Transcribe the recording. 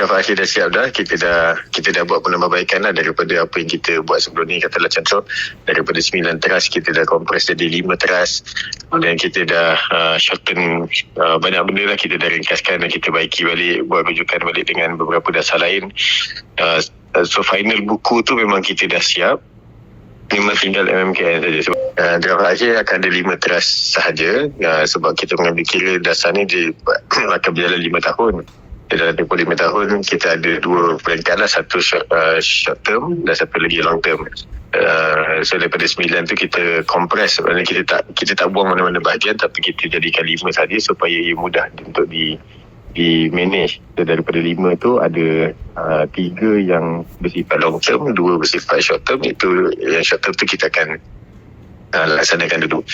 draft akhir dah siap dah. Kita dah kita dah buat penambahbaikan lah daripada apa yang kita buat sebelum ni. Katalah contoh daripada 9 teras kita dah kompres jadi 5 teras. Dan kita dah uh, shorten uh, banyak benda lah. Kita dah ringkaskan dan kita baiki balik buat rujukan balik dengan beberapa dasar lain. Uh, so final buku tu memang kita dah siap. Memang tinggal MMKN saja. Sebab uh, draft akhir akan ada lima teras sahaja. Uh, sebab kita mengambil kira dasar ni dia akan berjalan lima tahun. Dalam tempoh lima tahun, kita ada dua peringkat. Satu short, uh, short term dan satu lagi long term. Uh, so daripada sembilan tu kita kompres sebenarnya kita tak kita tak buang mana-mana bahagian tapi kita jadikan lima saja supaya ia mudah untuk di di manage so, daripada lima tu ada uh, tiga yang bersifat long term dua bersifat short term itu yang short term tu kita akan uh, laksanakan dulu